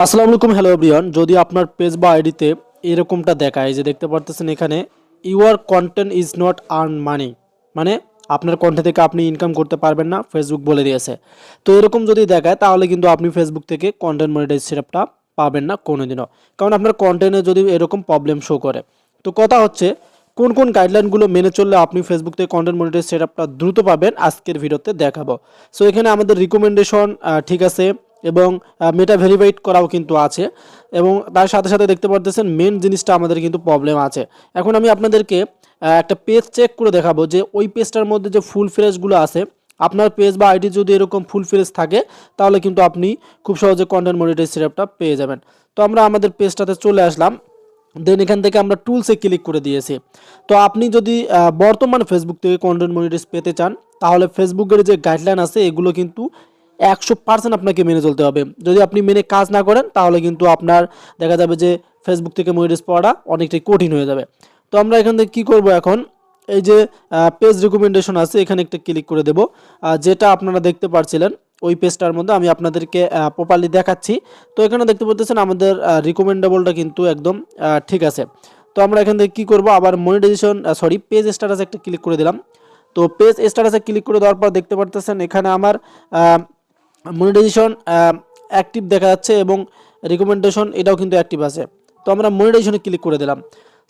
আসসালামু আলাইকুম hello everyone যদি আপনার পেজ বা আইডিতে এরকমটা দেখায় যে দেখতে পারতেছেন এখানে your content is not earn money মানে আপনার কন্টেন্ট থেকে আপনি ইনকাম করতে পারবেন না ফেসবুক বলে দিয়েছে। তো এরকম যদি দেখায়, তাহলে কিন্তু আপনি ফেসবুক থেকে কন্টেন্ট মনিটাইজ সেটআপটা পাবেন না কোনোদিনও। কারণ আপনার কন্টেন্টে যদি এরকম প্রবলেম শো করে, তো কথা হচ্ছে, কোন কোন গাইডলাইনগুলো মেনে চললে আপনি ফেসবুক থেকে কন্টেন্ট মনিটাইজ সেটআপটা দ্রুত পাবেন, আজকের ভিডিওতে দেখাবো। সো এখানে আমাদের রিকমেন্ডেশন ঠিক আছে। এবং মেটা ভেরিফাইড করাও কিন্তু আছে। এবং তার সাথে সাথে দেখতে পারতেছেন মেন জিনিসটা আমাদের কিন্তু প্রবলেম আছে। এখন আমি আপনাদেরকে একটা পেজ চেক করে দেখাবো যে ওই পেজটার মধ্যে যে ফুল ফ্রেজগুলো আছে, আপনার পেজ বা আইডি যদি এরকম ফুল ফ্রেজ থাকে, তাহলে কিন্তু আপনি খুব সহজে কন্টেন্ট মনিটাইজ সেটআপটা পেয়ে যাবেন। তো আমরা আমাদের পেজটাতে চলে আসলাম। দেন এখান থেকে আমরা টুলসে ক্লিক করে দিয়েছি। তো আপনি যদি বর্তমান ফেসবুক থেকে কন্টেন্ট মনিটাইজ পেতে চান, তাহলে ফেসবুকের যে গাইডলাইন আছে, এগুলো কিন্তু একশো পার্সেন্ট আপনাকে মেনে চলতে হবে। যদি আপনি মেনে কাজ না করেন, তাহলে কিন্তু আপনার দেখা যাবে যে ফেসবুক থেকে মনিটাইজ পাওয়াটা অনেকটাই কঠিন হয়ে যাবে। তো আমরা এখান থেকে কী করব এখন? এই যে পেজ রেকমেন্ডেশন আছে, এখানে একটা ক্লিক করে দেব। যেটা আপনারা দেখতে পারছিলেন, ওই পেজটার মধ্যে আমি আপনাদেরকে প্রপারলি দেখাচ্ছি। তো এখানে দেখতে পাচ্ছেন আমাদের রিকমেন্ডেবলটা কিন্তু একদম ঠিক আছে। তো আমরা এখান থেকে কী করব? আবার মনিটাইজেশন সরি পেজ স্ট্যাটাস একটা ক্লিক করে দিলাম। তো পেজ স্ট্যাটাসে ক্লিক করে দেওয়ার পর দেখতে পারতেছেন এখানে আমার মনিটাইজেশন অ্যাক্টিভ দেখা যাচ্ছে এবং রিকমেন্ডেশন এটাও কিন্তু অ্যাক্টিভ আছে। তো আমরা মনিটাইজেশনে ক্লিক করে দিলাম।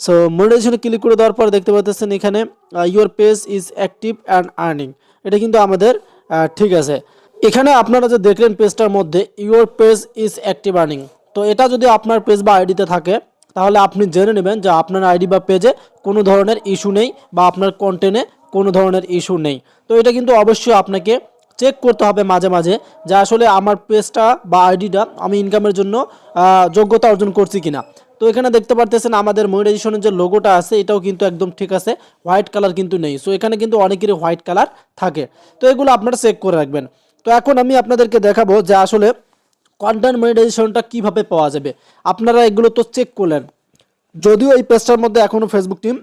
সো মনিটাইজেশনে ক্লিক করে দেওয়ার পর দেখতে পাচ্ছেন এখানে your page is active and earning এটা কিন্তু আমাদের ঠিক আছে। এখানে আপনারা যে দেখলেন পেজটার মধ্যে your page is active earning তো এটা যদি আপনার পেজ বা আইডিতে থাকে, তাহলে আপনি জেনে নেবেন যে আপনার আইডি বা পেজে কোনো ধরনের ইস্যু নেই বা আপনার কন্টেন্টে কোনো ধরনের ইস্যু নেই। তো এটা কিন্তু অবশ্যই আপনাকে চেক করতে হবে মাঝে মাঝে যে আসলে আমার পেজটা বা আইডিটা আমি ইনকামের জন্য যোগ্যতা অর্জন করছি কিনা। তো এখানে দেখতে পারতেছেন আমাদের মনিটাইজেশনের যে লোগোটা আছে, এটাও কিন্তু একদম ঠিক আছে হোয়াইট কালার কিন্তু নেই। সো এখানে কিন্তু অনেকেরই হোয়াইট কালার থাকে। তো এগুলো আপনারা চেক করে রাখবেন। তো এখন আমি আপনাদেরকে দেখাবো যে আসলে কন্টেন্ট মনিটাইজেশনটা কীভাবে পাওয়া যাবে। আপনারা এগুলো তো চেক করলেন। যদিও এই পেজটার মধ্যে এখনও Facebook team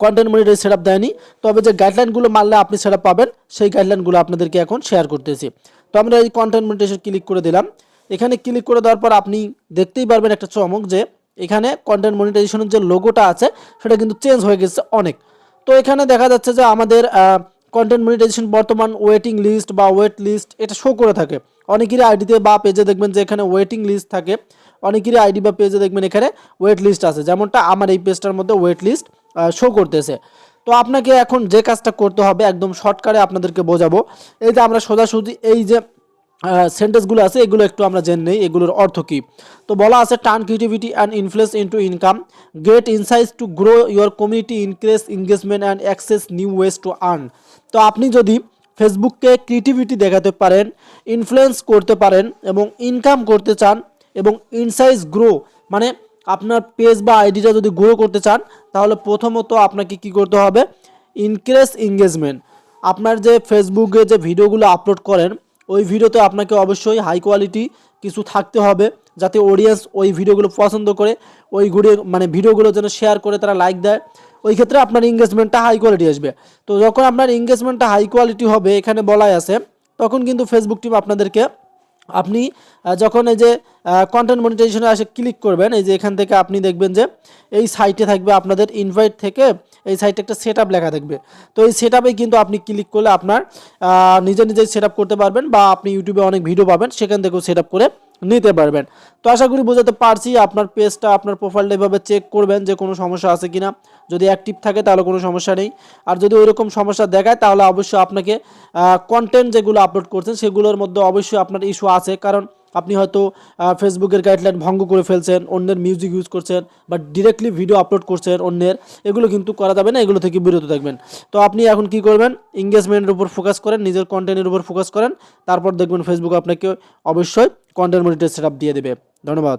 content monetize set up দেয়নি। তবে যে গাইডলাইনগুলো মারলে আপনি সেট পাবেন, সেই গাইডলাইনগুলো আপনাদেরকে এখন শেয়ার করতেছি। তো আমরা এই কন্টেন্ট মনিটাইজেশন ক্লিক করে দিলাম। এখানে ক্লিক করে দেওয়ার পর আপনি দেখতেই পারবেন একটা চমক যে, এখানে কন্টেন্ট মনিটাইজেশনের যে লোগোটা আছে, সেটা কিন্তু চেঞ্জ হয়ে গেছে অনেক। তো এখানে দেখা যাচ্ছে যে আমাদের কন্টেন্ট মনিটাইজেশন বর্তমান ওয়েটিং লিস্ট বা ওয়েট লিস্ট এটা শো করে থাকে। অনেকেরই আইডিতে বা পেজে দেখবেন যে এখানে ওয়েটিং লিস্ট থাকে। অনেকেরই আইডি বা পেজে দেখবেন এখানে ওয়েট লিস্ট আছে। যেমনটা আমার এই পেজটার মধ্যে ওয়েট লিস্ট শো করতেছে। তো আপনাকে এখন যে কাজটা করতে হবে, একদম শর্টকারে আপনাদেরকে বোঝাবো। এই যে আমরা সোজাসুজি এই যে সেন্টেন্সগুলো আছে, এগুলো একটু আমরা জেনে নেই, এগুলোর অর্থ কী? তো বলা আছে turn creativity and influence into income get insights to grow your community increase engagement and access new ways to earn তো আপনি যদি ফেসবুককে ক্রিয়েটিভিটি দেখাতে পারেন ইনফ্লুয়েন্স করতে পারেন এবং ইনকাম করতে চান এবং ইনসাইজ গ্রো মানে আপনার পেজ বা আইডিটা যদি গ্রো করতে চান, তাহলে প্রথমত আপনাকে কি করতে হবে? ইনক্রেস এঙ্গেজমেন্ট আপনার যে ফেসবুকে যে ভিডিওগুলো আপলোড করেন, ওই ভিডিওতে আপনাকে অবশ্যই হাই কোয়ালিটি কিছু থাকতে হবে, যাতে অডিয়েন্স ওই ভিডিওগুলো পছন্দ করে, ওই ভিডিও মানে ভিডিওগুলো যেন শেয়ার করে তারা লাইক দেয়। ওই ক্ষেত্রে আপনার এঙ্গেজমেন্টটা হাই কোয়ালিটি আসবে। তো যখন আপনার এঙ্গেজমেন্টটা হাই কোয়ালিটি হবে, এখানে বলাই আছে, তখন কিন্তু ফেসবুক টিম আপনাদেরকে আপনি যখন এই যে কন্টেন্ট মনিটাইজেশনে আসে ক্লিক করবেন, এই যে এখান থেকে আপনি দেখবেন যে, এই সাইটে থাকবে আপনাদের ইনভাইট থেকে এই সাইটে একটা সেট লেখা থাকবে। তো এই সেট কিন্তু আপনি ক্লিক করলে আপনার নিজে নিজেই সেট করতে পারবেন বা আপনি ইউটিউবে অনেক ভিডিও পাবেন, সেখান থেকেও সেট করে নিতে পারবেন। তো আশা করি বোঝাতে পারছি আপনার পেজটা আপনার প্রোফাইলটা এভাবে চেক করবেন যে কোনো সমস্যা আছে কিনা। যদি অ্যাক্টিভ থাকে তাহলে কোনো সমস্যা নেই। আর যদি ওইরকম সমস্যা দেখায় তাহলে অবশ্যই আপনাকে কন্টেন্ট যেগুলো আপলোড করছেন সেগুলোর মধ্যে অবশ্যই আপনার ইস্যু আছে। কারণ আপনি হয়তো ফেসবুকের গাইডলাইন ভঙ্গ করে ফেলছেন, অন্যের মিউজিক ইউজ করছেন বা ডিরেক্টলি ভিডিও আপলোড করছেন অন্যের, এগুলো কিন্তু করা যাবে না, এগুলো থেকে বিরত থাকবেন। তো আপনি এখন কি করবেন? এঙ্গেজমেন্টের উপর ফোকাস করেন, নিজের কন্টেন্টের উপর ফোকাস করেন, তারপর দেখবেন ফেসবুক আপনাকে অবশ্যই কন্টেন্ট মনিটার সেট দিয়ে দেবে। ধন্যবাদ।